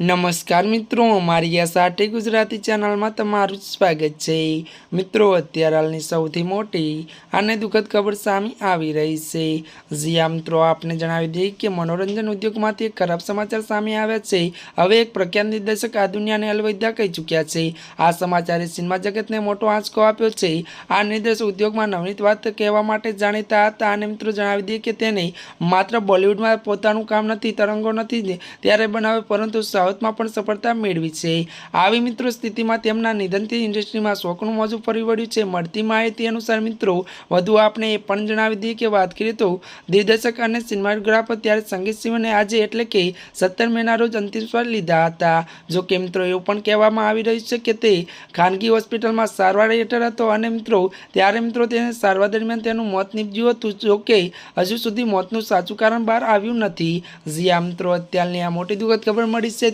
નમસ્કાર મિત્રો મારી આ સાઠી ગુજરાતી ચેનલમાં તમારું સ્વાગત છે. મિત્રો, અત્યારે હાલની સૌથી મોટી અને દુઃખદ ખબર સામે આવી રહી છે. જ્યાં મિત્રો, આપને જણાવી દઈએ કે મનોરંજન ઉદ્યોગમાંથી એક ખરાબ સમાચાર સામે આવ્યા છે. હવે એક પ્રખ્યાત નિર્દેશક આ દુનિયાને અલવિદા કહી ચૂક્યા છે. આ સમાચારે સિનેમા જગતને મોટો આંચકો આપ્યો છે. આ નિર્દેશક ઉદ્યોગમાં નવનીત વાત કહેવા માટે જાણીતા હતા અને મિત્રો, જણાવી દઈએ કે તેને માત્ર બોલિવૂડમાં પોતાનું કામ નથી, તરંગો નથી ત્યારે બનાવે પરંતુ સાઉથમાં પણ સફળતા મેળવી છે. આવી મિત્રો સ્થિતિમાં તેમના નિધનથી ઇન્ડસ્ટ્રીમાં શોકનું મોજું ફરી વળ્યું છે. મળતી માહિતી અનુસાર મિત્રો, વધુ આપણે એ પણ જણાવી દઈએ કે વાત કરીએ તો, દિગ્દર્શક અને સિનેમાગ્રાફર ત્યારે સંગીત સિંહને આજે એટલે કે સત્તર મેના રોજ અંતિમ સ્વાર લીધા હતા. જો કે મિત્રો એવું પણ કહેવામાં આવી રહ્યું છે કે તે ખાનગી હોસ્પિટલમાં સારવાર હેઠળ હતો અને મિત્રો, ત્યારે મિત્રો તેને સારવાર દરમિયાન તેનું મોત નીપજ્યું હતું. જો કે, હજુ સુધી મોતનું સાચું કારણ બહાર આવ્યું નથી. જ્યાં મિત્રો, અત્યારની આ મોટી દુઃખદ ખબર મળી છે.